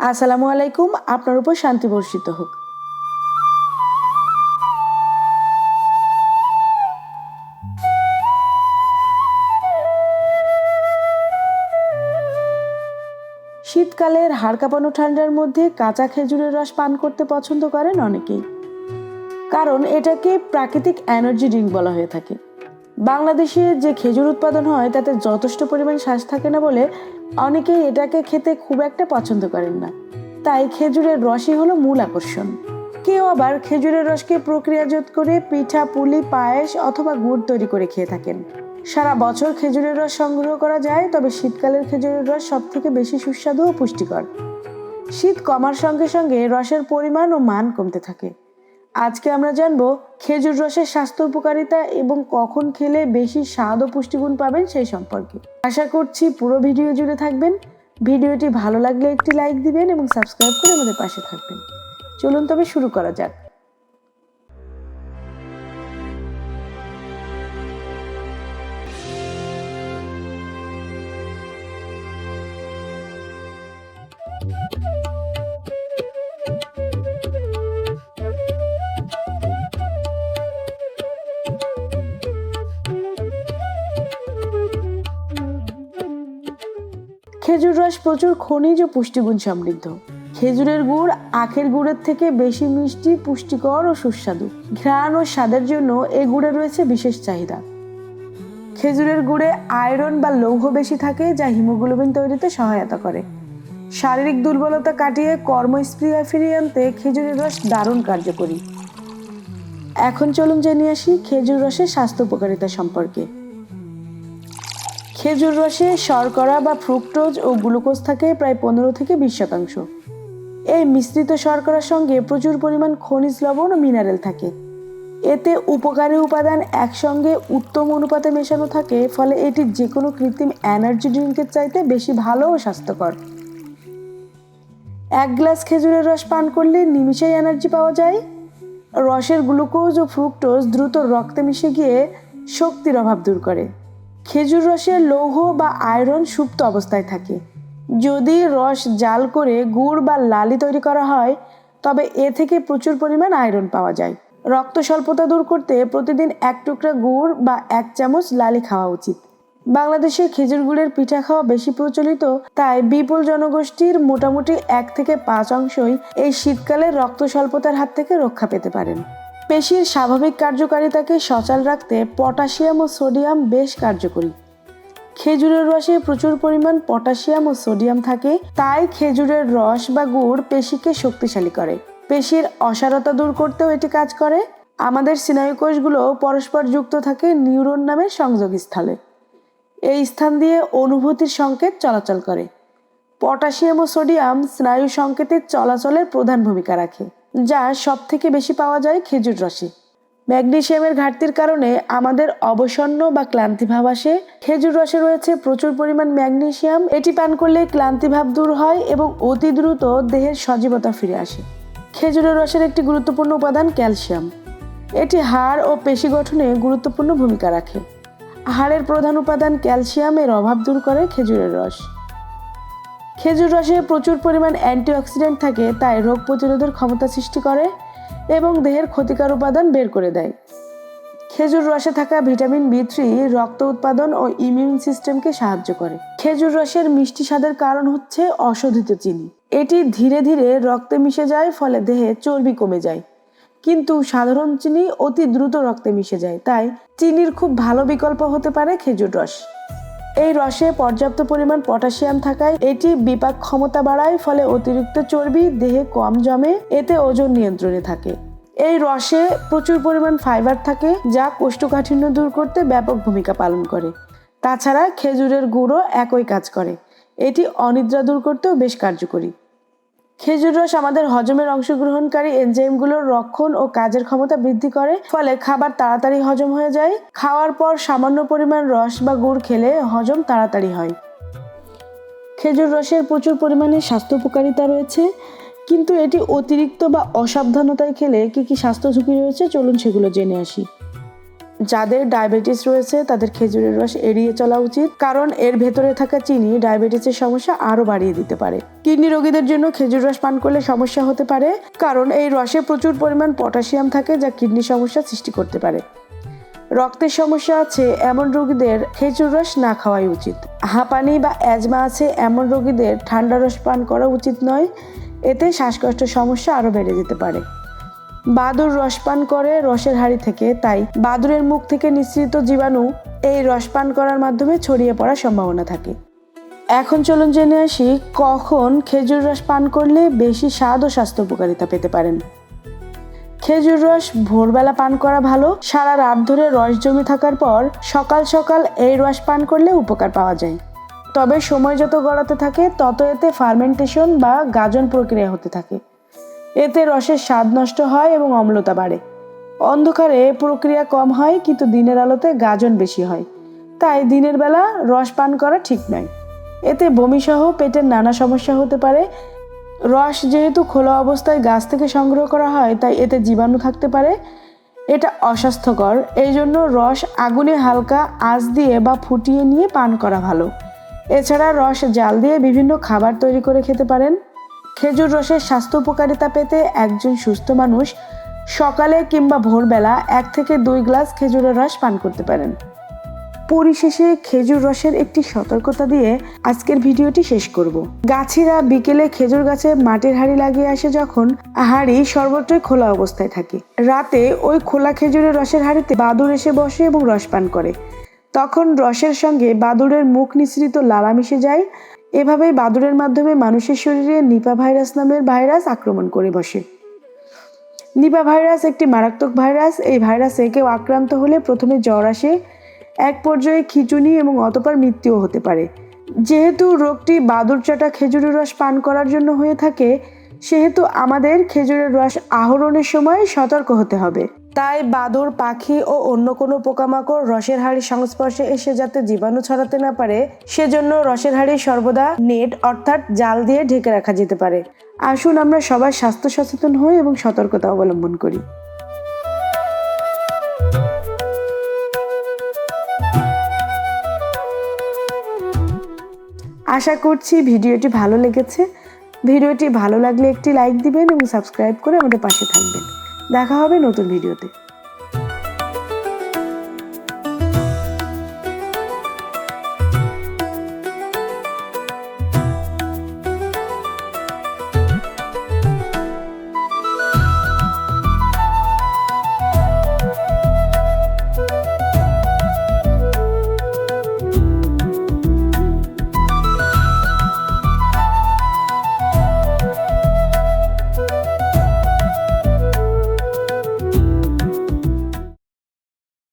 আসসালামু আলাইকুম, আপনার উপর শান্তি বর্ষিত হোক। শীতকালের হাড় কাঁপানো ঠান্ডার মধ্যে কাঁচা খেজুরের রস পান করতে পছন্দ করেন অনেকেই। কারণ এটাকে প্রাকৃতিক এনার্জি ড্রিঙ্ক বলা হয়ে থাকে। বাংলাদেশে যে খেজুর উৎপাদন হয়, তাতে যথেষ্ট পরিমাণ শ্বাস থাকে না বলে অনেকেই এটাকে খেতে খুব একটা পছন্দ করেন না। তাই খেজুরের রসই হলো মূল আকর্ষণ। কেউ আবার খেজুরের রসকে প্রক্রিয়াজাত করে পিঠা, পুলি, পায়েস অথবা গুড় তৈরি করে খেয়ে থাকেন। সারা বছর খেজুরের রস সংগ্রহ করা যায়, তবে শীতকালের খেজুরের রস সব থেকে বেশি সুস্বাদু ও পুষ্টিকর। শীত কমার সঙ্গে সঙ্গে রসের পরিমাণ ও মান কমতে থাকে। আজকে আমরা জানব, খেজুর রসের স্বাস্থ্য উপকারিতা এবং কখন খেলে বেশি স্বাদ ও পুষ্টিগুণ পাবেন সেই সম্পর্কে। আশা করছি পুরো ভিডিও জুড়ে থাকবেন। ভিডিওটি ভালো লাগলে একটি লাইক দিবেন এবং সাবস্ক্রাইব করে আমাদের পাশে থাকবেন। চলুন তবে শুরু করা যাক। খেজুর রস প্রচুর খনিজ ও পুষ্টিগুণ সমৃদ্ধ। খেজুরের গুড় আখের গুড়ের থেকে বেশি মিষ্টি, পুষ্টিকর ও সুস্বাদু। ঘ্রাণ ও স্বাদের জন্য এই গুড়ে রয়েছে বিশেষ চাহিদা। খেজুরের গুড়ে আয়রন বা লৌহ বেশি থাকে, যা হিমোগ্লোবিন তৈরিতে সহায়তা করে। শারীরিক দুর্বলতা কাটিয়ে কর্মস্পৃহা ফিরিয়ে আনতে খেজুরের রস দারুণ কার্যকরী। এখন চলুন জেনে আসি খেজুর রসের স্বাস্থ্য উপকারিতা সম্পর্কে। খেজুর রসে শর্করা বা ফ্রুক্টোজ ও গ্লুকোজ থাকে প্রায় পনেরো থেকে বিশ শতাংশ। এই মিশ্রিত শর্করার সঙ্গে প্রচুর পরিমাণ খনিজ লবণ ও মিনারেল থাকে। এতে উপকারী উপাদান একসঙ্গে উত্তম অনুপাতে মেশানো থাকে, ফলে এটি যে কোনো কৃত্রিম এনার্জি ড্রিঙ্কের চাইতে বেশি ভালো ও স্বাস্থ্যকর। এক গ্লাস খেজুরের রস পান করলে নিমিষেই এনার্জি পাওয়া যায়। রসের গ্লুকোজ ও ফ্রুক্টোজ দ্রুত রক্তে মিশে গিয়ে শক্তির অভাব দূর করে। খেজুর রসের লৌহ বা আয়রন সুপ্ত অবস্থায় থাকে। যদি রস জাল করে গুড় বা লালি তৈরি করা হয়, তবে এ থেকে প্রচুর পরিমাণ আয়রন পাওয়া যায়। রক্ত স্বল্পতা দূর করতে প্রতিদিন এক টুকরা গুড় বা এক চামচ লালি খাওয়া উচিত। বাংলাদেশে খেজুর গুড়ের পিঠা খাওয়া বেশি প্রচলিত, তাই বিপুল জনগোষ্ঠীর মোটামুটি এক থেকে পাঁচ অংশই এই শীতকালে রক্ত স্বল্পতার হাত থেকে রক্ষা পেতে পারেন। পেশির স্বাভাবিক কার্যকারিতাকে সচল রাখতে পটাশিয়াম ও সোডিয়াম বেশ কার্যকরী। খেজুরের রসে প্রচুর পরিমাণ পটাশিয়াম ও সোডিয়াম থাকে, তাই খেজুরের রস বা গুড় পেশিকে শক্তিশালী করে। পেশির অসারতা দূর করতেও এটি কাজ করে। আমাদের স্নায়ু কোষগুলো পরস্পর যুক্ত থাকে নিউরন নামের সংযোগস্থলে। এই স্থান দিয়ে অনুভূতির সংকেত চলাচল করে। পটাশিয়াম ও সোডিয়াম স্নায়ু সংকেতের চলাচলের প্রধান ভূমিকা রাখে। যা সব থেকে বেশি পাওয়া যায় খেজুর রসে। ম্যাগনেশিয়ামের ঘাটতির কারণে আমাদের অবসন্ন বা ক্লান্তিভাব আসে। খেজুর রসে রয়েছে প্রচুর পরিমাণ ম্যাগনেশিয়াম। এটি পান করলে ক্লান্তিভাব দূর হয় এবং অতি দ্রুত দেহের সজীবতা ফিরে আসে। খেজুরের রসের একটি গুরুত্বপূর্ণ উপাদান ক্যালসিয়াম। এটি হাড় ও পেশি গঠনে গুরুত্বপূর্ণ ভূমিকা রাখে। হাড়ের প্রধান উপাদান ক্যালসিয়ামের অভাব দূর করে খেজুরের রস। খেজুর রসে প্রচুর পরিমাণ অ্যান্টিঅক্সিডেন্ট থাকে, তাই রোগ প্রতিরোধের ক্ষমতা সৃষ্টি করে এবং দেহের ক্ষতিকর উপাদান বের করে দেয়। খেজুর রসে থাকা ভিটামিন বি থ্রি রক্ত উৎপাদন ও ইমিউন সিস্টেমকে সাহায্য করে। খেজুর রসের মিষ্টি স্বাদের কারণ হচ্ছে অশোধিত চিনি। এটি ধীরে ধীরে রক্তে মিশে যায়, ফলে দেহে চর্বি কমে যায়। কিন্তু সাধারণ চিনি অতি দ্রুত রক্তে মিশে যায়, তাই চিনির খুব ভালো বিকল্প হতে পারে খেজুর রস। এই রসে পর্যাপ্ত পরিমাণ পটাশিয়াম থাকায় এটি বিপাক ক্ষমতা বাড়ায়, ফলে অতিরিক্ত চর্বি, দেহে কম জমে, এতে ওজন নিয়ন্ত্রণে থাকে। এই রসে প্রচুর পরিমাণ ফাইবার থাকে, যা কোষ্ঠকাঠিন্য দূর করতে ব্যাপক ভূমিকা পালন করে। তাছাড়া খেজুরের গুঁড়ো একই কাজ করে। এটি অনিদ্রা দূর করতেও বেশ কার্যকরী। খেজুর রস আমাদের হজমের অংশগ্রহণকারী এনজাইমগুলোর রক্ষণ ও কাজের ক্ষমতা বৃদ্ধি করে, ফলে খাবার তাড়াতাড়ি হজম হয়ে যায়। খাওয়ার পর সামান্য পরিমাণ রস বা গুড় খেলে হজম তাড়াতাড়ি হয়। খেজুর রসের প্রচুর পরিমাণে স্বাস্থ্য উপকারিতা রয়েছে, কিন্তু এটি অতিরিক্ত বা অসাবধানতায় খেলে কি কি স্বাস্থ্য ঝুঁকি রয়েছে চলুন সেগুলো জেনে আসি। যাদের ডায়াবেটিস রয়েছে, তাদের খেজুরের রস এড়িয়ে চলা উচিত। কারণ এর ভেতরে থাকা চিনি ডায়াবেটিসের সমস্যা আরও বাড়িয়ে দিতে পারে। কিডনি রোগীদের জন্য খেজুর রস পান করলে সমস্যা হতে পারে, কারণ এই রসে প্রচুর পরিমাণ পটাশিয়াম থাকে যা কিডনি সমস্যা সৃষ্টি করতে পারে। রক্তের সমস্যা আছে, এমন রোগীদের খেজুর রস না খাওয়াই উচিত। হাঁপানি বা অ্যাজমা আছে, এমন রোগীদের ঠান্ডা রস পান করা উচিত নয়। এতে শ্বাসকষ্ট সমস্যা আরও বেড়ে যেতে পারে। বাদুর রস পান করে রসের হাড়ি থেকে। তাই বাদুরের মুখ থেকে নিঃসৃত জীবাণু এই রস পান করার মাধ্যমে ছড়িয়ে পড়ার সম্ভাবনা থাকে। এখন চলুন জেনে আসি কখন খেজুর রস পান করলে বেশি স্বাদ ও স্বাস্থ্য উপকারিতা পেতে পারেন। খেজুর রস ভোরবেলা পান করা ভালো। সারা রাত ধরে রস জমে থাকার পর সকাল সকাল এই রস পান করলে উপকার পাওয়া যায়। তবে সময় যত গড়াতে থাকে, তত এতে ফার্মেন্টেশন বা গাজন প্রক্রিয়া হতে থাকে। এতে রসের স্বাদ নষ্ট হয় এবং অম্লতা বাড়ে। অন্ধকারে প্রক্রিয়া কম হয়, কিন্তু দিনের আলোতে গাজন বেশি হয়। তাই দিনের বেলা রস পান করা ঠিক নয়। এতে বমিসহ পেটের নানা সমস্যা হতে পারে। রস যেহেতু খোলা অবস্থায় গাছ থেকে সংগ্রহ করা হয়, তাই এতে জীবাণু থাকতে পারে। এটা অস্বাস্থ্যকর। এই জন্য রস আগুনে হালকা আঁচ দিয়ে বা ফুটিয়ে নিয়ে পান করা ভালো। এছাড়া রস জাল দিয়ে বিভিন্ন খাবার তৈরি করে খেতে পারেন। খেজুর রসের স্বাস্থ্য উপকারিতা পেতে একজন সুস্থ মানুষ সকালে কিংবা ভোরবেলা এক থেকে দুই গ্লাস খেজুরের রস পান করতে পারেন। পরিশেষে খেজুর রসের একটি সতর্কতা দিয়ে আজকের ভিডিওটি শেষ করব। গাছিরা বিকেলে খেজুর গাছে মাটির হাড়ি লাগিয়ে আসে যখন হাড়ি সর্বত্রই খোলা অবস্থায় থাকে। রাতে ওই খোলা খেজুরের রসের হাড়িতে বাদুর এসে বসে এবং রস পান করে। তখন রসের সঙ্গে বাদুড়ের মুখ নিঃসৃত লালা মিশে যায় এভাবেই বাদুড়ের মাধ্যমে মানুষের শরীরে নিপা ভাইরাস নামের ভাইরাস আক্রমণ করে বসে। নিপা ভাইরাস একটি মারাত্মক ভাইরাস। এই ভাইরাসে কেউ আক্রান্ত হলে প্রথমে জ্বর আসে, এক পর্যায়ে খিচুনি এবং অতপর মৃত্যুও হতে পারে। যেহেতু রোগটি বাদুর চাটা খেজুরের রস পান করার জন্য হয়ে থাকে, সেহেতু আমাদের খেজুরের রস আহরণের সময় সতর্ক হতে হবে। তাই বাদুর পাখি ও অন্য কোনো পোকামাকড় রসের হাড়ির সংস্পর্শে এসে যাতে জীবাণু ছড়াতে না পারে, সেজন্য রসের হাড়ি সর্বদা নেট অর্থাৎ জাল দিয়ে ঢেকে রাখা যেতে পারে। আসুন আমরা সবাই স্বাস্থ্য সচেতন হই এবং সতর্কতা অবলম্বন করি। আশা করছি ভিডিওটি ভালো লেগেছে। ভিডিওটি ভালো লাগলে একটি লাইক দিবেন এবং সাবস্ক্রাইব করে আমাদের পাশে থাকবেন। দেখা হবে নতুন ভিডিওতে।